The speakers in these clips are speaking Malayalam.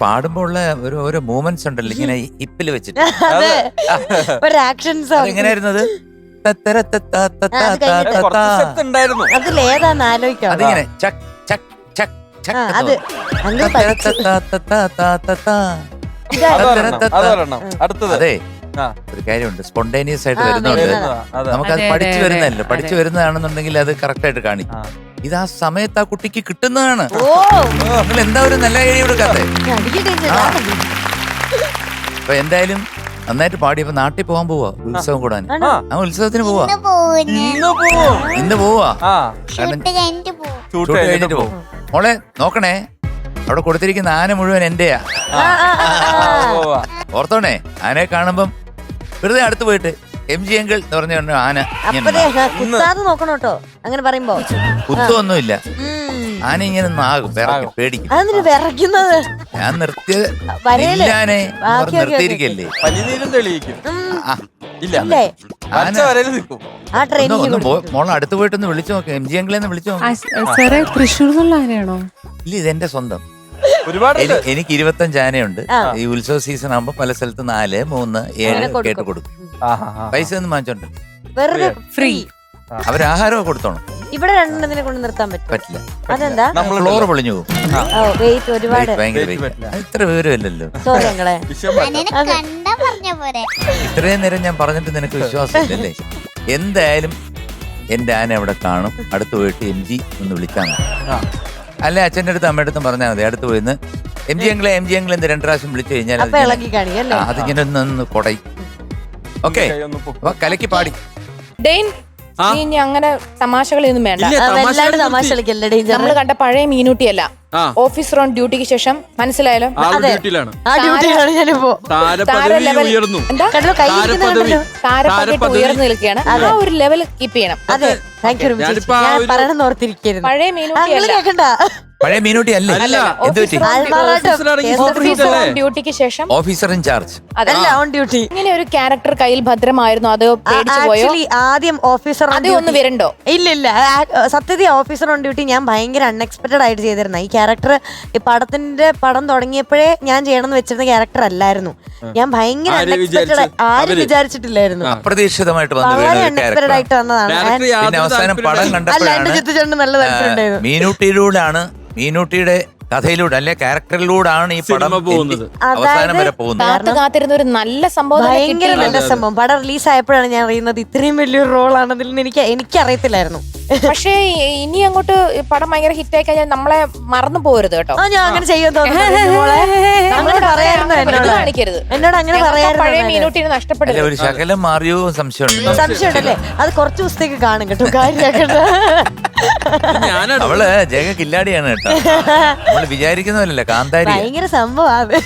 പാടുമ്പോ ഉള്ള ഒരു ഓരോ മൂവ്മെന്റ്സ് ഉണ്ടല്ലോ ഇങ്ങനെ ഹിപ്പിൽ വെച്ചിട്ട് അതെ ഒരു ആക്ഷൻ സോങ് അതെങ്ങനെയായിരുന്നു അത് തത്തര തത്താ തത്താ അത് താ കഴിഞ്ഞിട്ട്. തത്താ. കുറച്ച് step ഉണ്ടായിരുന്നു അതിലേതാന്ന് ആലോചിക്കാം അതിങ്ങനെ ചക് ചക് ചക് ചക് ആ, എന്ന് അത് തോന്നും. അങ്ങ് തത്തര പഠിച്ചു തത്താ തത്താ താ തത്താ. അതൊരെണ്ണം അതൊരെണ്ണം അടുത്തത് അതെ ആ. ഒരു കാര്യമുണ്ട് സ്പോണ്ടേനിയസ് ആയിട്ട് ആ, വരുന്നുണ്ട് വരുന്നതാ. അത് നമുക്കത് അതെ, പഠിച്ചു അതെ, വരുന്നതല്ലോ അതെ. പഠിച്ചു വരുന്നതാണെന്നുണ്ടെങ്കിൽ അത് കറക്റ്റ് ആയിട്ട് കാണിക്കും ആ. ഇത് ആ സമയത്ത് ആ കുട്ടിക്ക് കിട്ടുന്നതാണ്. ഓ. നിങ്ങൾ എന്താ ഒരു നല്ല ഐഡിയ കൊടുക്കാത്തെ? അപ്പൊ എന്തായാലും നന്നായിട്ട് പാടിയപ്പോ നാട്ടിൽ പോകാൻ പോവാ ഉത്സവം കൂടാൻ. ആ ഉത്സവത്തിന് പോവാ. ഇന്ന് പോവും. കഴിഞ്ഞിട്ട് മോളെ നോക്കണേ. അവിടെ കൊടുത്തിരിക്കുന്ന ആന മുഴുവൻ എന്റെയാ. ഓർത്തോണേ? ആനയെ കാണുമ്പം വെറുതെ അടുത്ത് പോയിട്ട് എം ജി അങ്കിൾ എന്ന് പറഞ്ഞ ആന ഇങ്ങനെ അപ്പതേ ആ, കുത്താതെ നോക്കണം കേട്ടോ അങ്ങനെ പറയുമ്പോ. കുത്തൊന്നുമില്ല. ഇല്ല ആന ഇങ്ങനെ നാകും പേടിക്കും. അതെന്തിനു വിറയ്ക്കുന്നത്? ഞാൻ നിർത്തിയത് വരയിൽ. ഇല്ലാനെ ആ, ഓക്കേ, ഓക്കേ, നിർത്തിയിരിക്കല്ലേ? പനിനീരും തെളിയിക്കും. ഉം. ആ, ഇല്ല. ഇല്ലേ? വരച്ച വരയിൽ നിൽക്കും. ആ ഒന്ന് ട്രെയിനിങ് ഒന്ന് പോ- മോളെ അടുത്ത് പോയിട്ടൊന്ന് വിളിച്ചു നോക്ക്. എം ജി അങ്കിളെ ഒന്ന് വിളിച്ചു ആ, സ- സാറേ തൃശ്ശൂർ നിന്നുള്ള ആനയാണോ? ഇല്ല ഇതെന്റെ സ്വന്തം. ഒരുപാട് എനിക്ക് ഇരുപത്തഞ്ച് ആനയുണ്ട്. ഈ ഉത്സവ സീസൺ ആകുമ്പോ പല സ്ഥലത്ത് നാല് മൂന്ന് ഏഴ് കേട്ട് കൊടുക്കും. പൈസ ഒന്നും വാങ്ങിച്ചോണ്ട് വെറുതെ ഫ്രീ. അവർ ആഹാരമൊക്കെ കൊടുത്തോണം. ഇവിടെ രണ്ടെണ്ണത്തിനെ കൊണ്ട് നിർത്താൻ പറ്റും പറ്റില്ല. അതെന്താ? നമ്മൾ ഫ്ലോർ പൊളിഞ്ഞു പോകും. ഓ വെയിറ്റ് ഒരുപാട്. ഇത്ര വിവരമില്ലല്ലോ. ഇത്രയും നേരം ഞാൻ പറഞ്ഞിട്ട് നിനക്ക് വിശ്വാസമില്ലല്ലേ? എന്തായാലും എന്റെ ആന അവിടെ കാണും. അടുത്ത് പോയിട്ട് എം ജി ഒന്ന് വിളിക്കാൻ ആ. അല്ലെ അച്ഛന്റെ അടുത്ത് അമ്മയുടെ അടുത്തും പറഞ്ഞാൽ മതി. അടുത്ത് പോയിന്ന് എം ജി എങ്കിലും എം ജി എങ്കിലും എന്ന് രണ്ട് പ്രാവശ്യം വിളിച്ചു കഴിഞ്ഞാൽ അപ്പൊ ഇളകി അതിങ്ങനെ ഒന്ന് കൊടയും. ഓക്കെ കലക്കി പാടി. ഡെയിൻ? നീ ഇനി അങ്ങനെ തമാശകളൊന്നും വേണ്ട. ഇല്ല, ആ, തമാശ വല്ലാണ്ട് നിർത്തി. തമാശ കളിക്കല്ലേ ഡേഞ്ചർ നമ്മൾ കണ്ട പഴയ മീനൂട്ടിയല്ല. ആ. ഓഫീസർ ഓൺ ഡ്യൂട്ടിക്ക് ശേഷം മനസ്സിലായാലോ? ആ. ഡ്യൂട്ടിയിലാണ്. ആ ഡ്യൂട്ടിയാണ് ഞാനിപ്പോ. താര താരപദവി level- ഉയർന്നു. എന്താ? കണ്ടല്ലോ കൈ താരപദവി. ഉയർന്നു നിൽക്കുകയാണ്. ആ ഒരു ലെവൽ കീപ്പ് ചെയ്യണം. അതെ. താങ്ക് യു ഞാനിപ്പോ ആ ഞാൻ ഒരു- പറയണമെന്ന് ഓർത്തിരിക്കുന്നു പഴയ അങ്ങനെ മീനൂട്ടിയല്ല കേക്കണ്ട. പഴയ മീനൂട്ടി അല്ലേ? അല്ല. എന്ത് പറ്റി? ഡ്യൂട്ടിക്ക് ശേഷം ഓഫീസർ ഇൻ ചാർജ് അതെ അല്ല ഓൺ ഡ്യൂട്ടി ഇങ്ങനെ ഒരു ക്യാരക്ടർ കയ്യിൽ ഭദ്രമായിരുന്നു. അതോ പേടിച്ചു പോയോ? ആക്ച്വലി ആദ്യം ഓഫീസർ അത് ഒന്ന് വരണ്ടോ? ഇല്ല ഇല്ല. ആ, സത്യത്തിൽ ഓഫീസർ ഓൺ ഡ്യൂട്ടി ഞാൻ ഭയങ്കര അൺഎക്സ്പെക്ടഡ് ആയിട്ട് ചെയ്തിരുന്ന. ഈ ക്യാരക്ടർ ഈ പടത്തിന്റെ പടം തുടങ്ങിയപ്പോഴേ ഞാൻ ചെയ്യണമെന്ന് വെച്ചിരുന്ന ക്യാരക്ടർ അല്ലായിരുന്നു. ഞാൻ ഭയങ്കര ആര് അൺഎക്സ്പെക്ടഡ് വിചാരിച്ചു? ആരും അവർ? വിചാരിച്ചിട്ടില്ലായിരുന്നു. അപ്രതീക്ഷിതമായിട്ട് വന്നു വളരെ വീണ ക്യാരക്ടർ ആയിട്ട് വന്നതാണ്. ഡയറക്ടർ പിന്നെ യാതൊരു അവസാനം പടം താല്പര്യമില്ല. അല്ല എന്റെ കണ്ടപ്പോഴാണ് ചിത്രചേട്ടന് നല്ല താല്പര്യമുണ്ടായിരുന്നു. മീനൂട്ടിയിലൂടെയാണ് മീനൂട്ടിയുടെ കഥയിലൂടെ അല്ലെ ക്യാരക്ടറിലൂടെയാണ് ഈ പടം സിനിമ പോകുന്നത്. എത്തി- അവസാനം വരെ പോകുന്നത്. കാത്തു കാത്തിരുന്ന ഒരു നല്ല സംഭവം തന്നെ ഭയങ്കര കിട്ടിയില്ല. നല്ല സംഭവം. പടം റിലീസ് ആയപ്പോഴാണ് ഞാൻ അറിയുന്നത് ഇത്രയും വലിയൊരു റോൾ ആണെന്ന് എനിക്ക് എനിക്കറിയത്തില്ലായിരുന്നു. പക്ഷേ ഇനി അങ്ങോട്ട് ഈ പടം ഭയങ്കര ഹിറ്റ് ആയി കഴിഞ്ഞാൽ നമ്മളെ മറന്നു പോകരുത് കേട്ടോ. ആ ഞാൻ അങ്ങനെ ചെയ്യാൻ തോന്നുന്നു. മോളെ. പറയായിരുന്നു എന്നോട്. കാണിക്കരുത്. എന്നോട് അങ്ങനെ പഴയ പറയായിരുന്നു മീനൂട്ടിനെ അല്ല നഷ്ടപ്പെടരുത് ഒരു ശകലം മാറിയോ സംശയമുണ്ട്. സംശയമുണ്ടല്ലേ? അത് കുറച്ച് ദിവസത്തേക്ക് കാണും കേട്ടോ കാര്യമാക്കണ്ട. ഞാനാണ് അവൾ ജഗ കില്ലാടിയാണ് കേട്ടോ. നമ്മൾ കാന്താരി. ഭയങ്കര സംഭവം സത്യം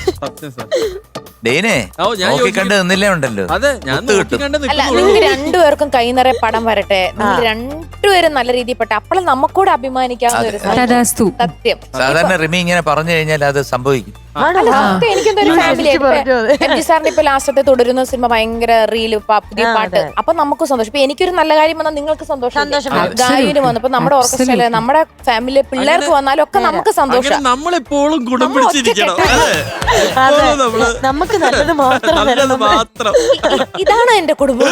ഡെയിനെ ഓ, ഞാൻ നോക്കി യോജിക്കുന്നു. കണ്ട് നിന്നില്ലേ ഉണ്ടല്ലോ? അതെ ഞാൻ ഒത്തു നോക്കി കിട്ടും. കണ്ട് അല്ല നിൽക്കുന്നുള്ളൂ. നിങ്ങൾക്ക് രണ്ടുപേർക്കും കൈ നിറയെ പടം വരട്ടെ. നിങ്ങൾ രണ്ടുപേരും നല്ല രീതിയിൽ പെട്ടെ അപ്പോൾ നമുക്കൂടെ അഭിമാനിക്കാവുന്ന ഒരു സംഭവം. തഥാസ്തു സത്യം. സാധാരണ റിമി ഇങ്ങനെ പറഞ്ഞു കഴിഞ്ഞാൽ അത് സംഭവിക്കും. ഫാമിലി. എം സാറിന്റെ ഇപ്പൊ ലാസ്റ്റത്തെ തുടരുന്ന സിനിമ ഭയങ്കര റീൽ പുതിയ പാട്ട്. അപ്പൊ നമുക്ക് സന്തോഷം. ഇപ്പൊ എനിക്കൊരു നല്ല കാര്യം വന്നാൽ നിങ്ങൾക്ക് സന്തോഷം. ഗായകന് ഇപ്പൊ നമ്മുടെ ഓർക്കസ്ട്രയിൽ നമ്മുടെ ഫാമിലി പിള്ളേർക്ക് വന്നാലും ഒക്കെ നമുക്ക് സന്തോഷം. നമ്മളെപ്പോഴും ഗുണം പിടിച്ചിരിക്കണം. നമുക്ക് നല്ലത് മാത്രം ഇതാണ് എന്റെ കുടുംബം.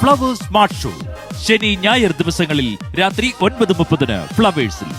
ഫ്ലവേഴ്സ് സ്മാർട്ട് ഷോ ശനി ഞായർ ദിവസങ്ങളിൽ രാത്രി ഒൻപത് മുപ്പതിന് ഫ്ലവേഴ്സിൽ